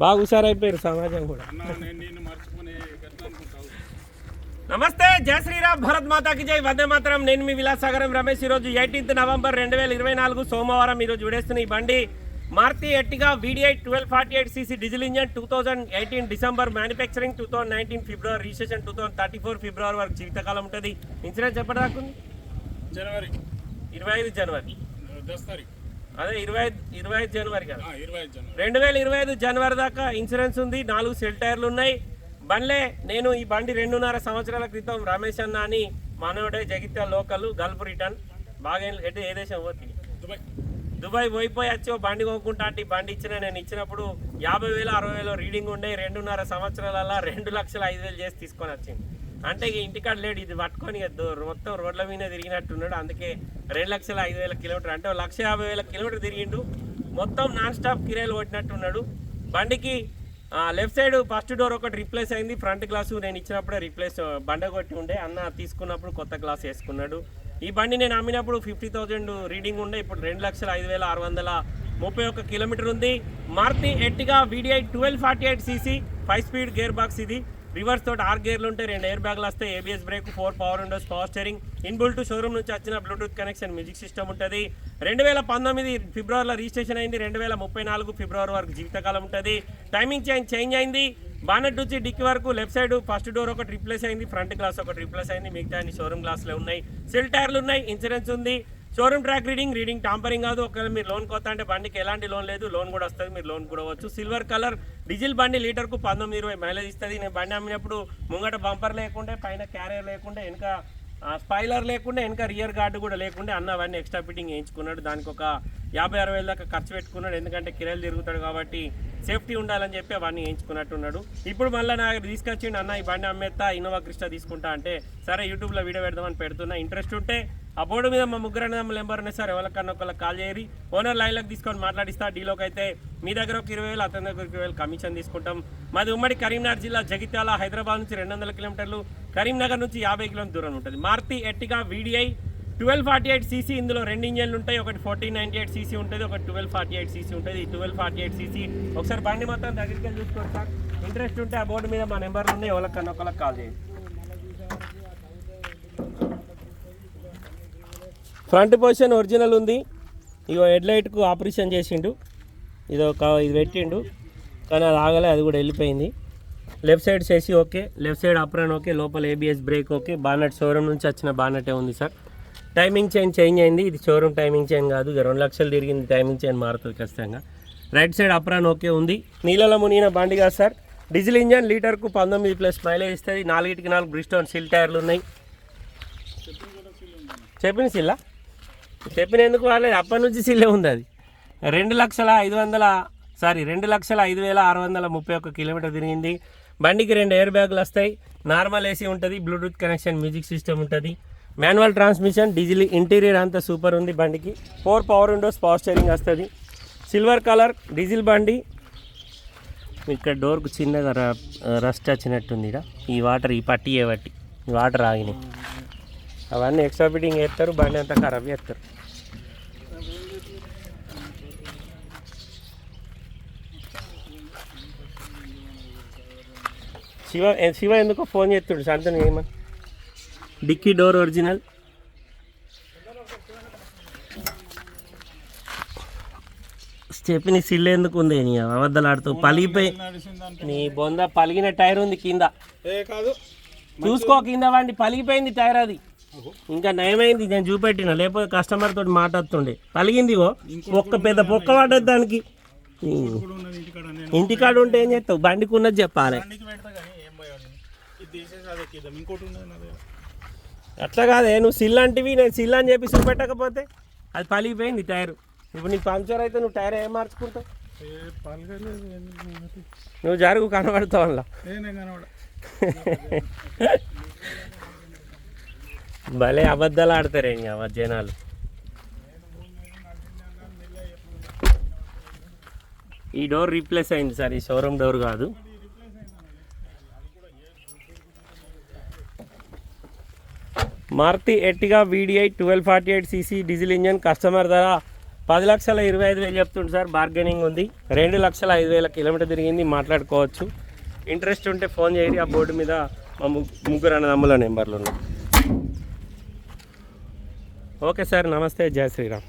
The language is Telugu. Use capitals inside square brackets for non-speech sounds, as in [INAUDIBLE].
బాగా హుషారైపోయారు సమాజం కూడా. నమస్తే జయ శ్రీరామ్ భరత్ మాతాకి జై. వందే మాతరం. నేను మీ విలాసాగరం రమేష్. ఈరోజు ఎయిటీన్త్ నవంబర్ రెండు వేల ఇరవై నాలుగు సోమవారం ఈరోజు విడేస్తున్న ఈ బండి Maruti Ertiga VDI twelve forty eight CC diesel engine two thousand eighteen December manufacturing two thousand nineteen February registration two thousand thirty four February వరకు జీవితకాలం ఉంటుంది. ఇన్సూరెన్స్ ఎప్పటిదాకా జనవరి. ఇరవై ఐదు జనవరి. దస్ తారీఖు. అదే ఇరవై ఇరవై ఐదు జనవరి కదా. రెండు వేల ఇరవై ఐదు జనవరి దాకా ఇన్సూరెన్స్ ఉంది నాలుగు సెల్ టైర్లు ఉన్నాయి. బండ్లే నేను ఈ బండి రెండున్నర సంవత్సరాల క్రితం రమేష్ అన్న అని మనోడే జగిత్యాల లోకల్ గల్ఫ్ రిటర్న్. బాగా ఏం- ఎటు ఏ దేశం పోతుంది దుబాయ్. పోయిపోయి వచ్చి బండి కొనుక్కుంటా అంటే బండి ఇచ్చిన నేను ఇచ్చినప్పుడు యాభై వేలు అరవై వేలు రీడింగ్ ఉండే రెండున్నర సంవత్సరాల రెండు లక్షల ఐదు వేలు చేసి తీసుకొని వచ్చింది. అంటే ఇక ఇంటికాడ లేడు ఇది పట్టుకొని దో- మొత్తం రోడ్ల మీద తిరిగినట్టున్నాడు. అందుకే రెండు లక్షల ఐదు వేల కిలోమీటర్ అంటే లక్ష యాభై వేల కిలోమీటర్ తిరిగిండు. మొత్తం నాన్ స్టాప్ కిరాయిలు కొట్టినట్టున్నాడు. బండికి లెఫ్ట్ సైడ్ ఫస్ట్ డోర్ ఒకటి రీప్లేస్ అయింది. ఫ్రంట్ గ్లాసు నేను ఇచ్చినప్పుడే రీప్లేస్ బండ కొట్టి ఉండే. అన్న తీసుకున్నప్పుడు కొత్త గ్లాస్ వేసుకున్నాడు. ఈ బండి నేను అమ్మినప్పుడు ఫిఫ్టీ థౌజండ్ రీడింగ్ ఉండే. ఇప్పుడు రెండు లక్షల ఐదు వేల ఆరు వందల ముప్పై ఒక్క కిలోమీటర్ ఉంది. Maruti Ertiga VDI twelve forty eight CC five speed gear box ఇది. రివర్స్ తోటి ఆరు గేర్లు ఉంటే రెండు ఎయిర్ బ్యాగ్లు వస్తాయి ABS brake four power windows power steering inbuilt showroom నుంచి వచ్చిన బ్లూటూత్ కనెక్షన్ మ్యూజిక్ సిస్టమ్ ఉంటుంది. రెండు వేల పంతొమ్మిది ఫిబ్రవరిలో రిజిస్ట్రేషన్ అయింది. రెండు వేల ముప్పై నాలుగు ఫిబ్రవరి వరకు జీవితకాలం ఉంటుంది. టైమింగ్ చేంజ్ చేంజ్ అయింది. బానెట్ నుంచి డిక్కి వరకు లెఫ్ట్ సైడ్ ఫస్ట్ డోర్ ఒకటి రిప్లేస్ అయింది. ఫ్రంట్ గ్లాస్ ఒకటి రిప్లేస్ అయింది. మిగతా అన్ని షోరూమ్ గ్లాసులు ఉన్నాయి. సిల్ టైర్లు ఉన్నాయి. ఇన్సూరెన్స్ ఉంది. Showroom track reading reading tampering కాదు. ఒకవేళ మీరు లోన్ కొత్త అంటే బండికి ఎలాంటి లోన్ లేదు. లోన్ కూడా వస్తుంది. మీరు లోన్ కూడా వచ్చు సిల్వర్ కలర్ డీజిల్ బండి లీటర్కు పంతొమ్మిది ఇరవై మైలేజ్ ఇస్తుంది. నేను బండి అమ్మినప్పుడు ముంగట బంపర్ లేకుండా పైన క్యారియర్ లేకుండా వెనక స్పైలర్ లేకుండా వెనక రియర్ గార్డు కూడా లేకుండా అన్న అవన్నీ ఎక్స్ట్రా ఫిట్టింగ్ వేయించుకున్నాడు. దానికి ఒక యాభై అరవై వేల దాకా ఖర్చు పెట్టుకున్నాడు. ఎందుకంటే కిరాయిలు తిరుగుతాడు కాబట్టి సేఫ్టీ ఉండాలని చెప్పి అవన్నీ వేయించుకున్నట్టున్నాడు. ఇప్పుడు మళ్ళీ నాకు తీసుకొచ్చిండు అన్న ఈ బండి అమ్మేస్తా ఇన్నోవా క్రిస్టా తీసుకుంటా అంటే సరే యూట్యూబ్లో వీడియో పెడదామని పెడుతున్నా. ఇంట్రెస్ట్ ఉంటే ఆ బోర్డు మీద మా ముగ్గురు అనే నెంబర్ ఉన్నాయి సార్. ఎవరికన్నా ఒకళ్ళకి కాల్ చేయరి ఓనర్ లైన్లోకి తీసుకొని మాట్లాడిస్తా. డీలోకి అయితే మీ దగ్గర ఒక ఇరవై వేలు అతని దగ్గర ఇరవై వేలు కమిషన్ తీసుకుంటాం. మాది ఉమ్మడి కరీంనగర్ జిల్లా జగిత్యాల హైదరాబాద్ నుంచి రెండు వందల కిలోమీటర్లు కరీంనగర్ నుంచి యాభై కిలోమీటర్ దూరం ఉంటుంది. Maruti Ertiga VDI twelve forty eight CC ఇందులో రెండు ఇంజన్లు ఉంటాయి. ఒకటి ఫోర్టీన్ నైన్టీ ఎయిట్ సీసీ ఉంటుంది ఒకటి ట్వెల్వ్ ఫార్టీ ఎయిట్ సీసీ ఉంటుంది. ట్వెల్వ్ ఫార్టీ ఎయిట్ సీసీ ఒకసారి బండి మొత్తం దగ్గరికి వెళ్ళి చూసుకోండి సార్. ఇంట్రెస్ట్ ఉంటే ఆ బోర్డు మీద మా నెంబర్లు ఉన్నాయి. ఎవరికన్నా ఒకళ్ళకి కాల్ చేయండి. ఫ్రంట్ పొజిషన్ ఒరిజినల్ ఉంది. ఇగో హెడ్ లైట్కు ఆపరేషన్ చేసిండు. ఇది ఒక ఇది పెట్టిండు. కానీ అది ఆగలే అది కూడా వెళ్ళిపోయింది. లెఫ్ట్ సైడ్ చేసి okay left side apron okay లోపల ABS brake okay. Bonnet showroom నుంచి వచ్చిన బానటే ఉంది సార్. టైమింగ్ చైన్ చేంజ్ అయింది. ఇది షోరూమ్ టైమింగ్ చైన్ కాదు. ఇక రెండు లక్షలు తిరిగింది టైమింగ్ చైన్ మారుతుంది ఖచ్చితంగా. రైట్ సైడ్ అప్రాన్ ఓకే ఉంది. నీళ్ళలో మునిగిన బండి కాదు సార్. డీజిల్ ఇంజన్ లీటర్కు పంతొమ్మిది ప్లస్ మైలేజ్ ఇస్తుంది. నాలుగిటికి నాలుగు బ్రిస్టోన్ సిల్ టైర్లు ఉన్నాయి. చెప్పిన సిల్లా చెప్పిన ఎందుకు అప్పటి నుంచి సిల్లే ఉంది అది. రెండు లక్షల ఐదు వందల సారీ రెండు లక్షల ఐదు వేల ఆరు వందల ముప్పై ఒక్క కిలోమీటర్ తిరిగింది. బండికి రెండు ఎయిర్ బ్యాగులు వస్తాయి. నార్మల్ ఏసీ ఉంటుంది బ్లూటూత్ కనెక్షన్ మ్యూజిక్ సిస్టమ్ ఉంటుంది. మాన్యువల్ ట్రాన్స్మిషన్ డీజిల్ ఇంటీరియర్ అంతా సూపర్ ఉంది బండికి. Four power windows power steering వస్తుంది. సిల్వర్ కలర్ డీజిల్ బండి. ఇక్కడ డోర్కు చిన్నగా రస్ట్ వచ్చినట్టుంది ఈడ. ఈ వాటర్ ఈ పట్టి ఏ పట్టి. ఈ వాటర్ ఆగినాయి. అవన్నీ ఎక్స్ట్రా ఫిట్టింగ్ వేస్తారు బండి అంతా ఖరాబ్ చేస్తారు. శివ శివ ఎందుకో ఫోన్ చేస్తుడు శాంతను ఏమని? Dicky door original. Stepney sill ఎందుకు ఉంది? నీ అబద్ధాలు ఆడుతూ పలిగిపోయి నీ బొంద పలిగిన టైర్ ఉంది కింద. ఏ కాదు. చూసుకో కింద వండి పలిగిపోయింది టైర్ అది. ఇంకా నయమైంది నేను చూపెట్టిన. లేకపోతే కస్టమర్ తోటి మాట్లాడుతుండే. పలిగింది ఓ ఒక్క పెద్ద పొక్క పడ్డది దానికి. ఇంటికాడ ఉంటే ఏం చేస్తావు? బండికి ఉన్నది చెప్పాలి. అట్లా కాదే నువ్వు సిల్ అంటివి నేను సిల్ అని చెప్పి చూపెట్టకపోతే అది పలిగిపోయింది టైర్. ఇప్పుడు నీకు పంక్చర్ అయితే నువ్వు టైర్ ఏం మార్చుకుంటావు? నువ్వు జరుగు కనబడతావు అందులో. [LAUGHS] భలే అబద్ధాలు ఆడతారే ఇంకా జనాలు. ఈ డోర్ రీప్లేస్ అయింది సార్ ఈ షోరూమ్ డోర్ కాదు. Maruti Ertiga VDI twelve forty eight CC diesel engine customer ధర పది లక్షల ఇరవై ఐదు వేలు చెప్తుంది సార్ బార్గెనింగ్ ఉంది. రెండు లక్షల ఐదు వేల కిలోమీటర్ తిరిగింది మాట్లాడుకోవచ్చు. ఇంట్రెస్ట్ ఉంటే ఫోన్ చేయండి ఆ బోర్డు మీద మా ముగ్గురు అన్నదమ్ముల నెంబర్లు ఉన్నాయి. ఓకే సార్ నమస్తే జై శ్రీరామ్.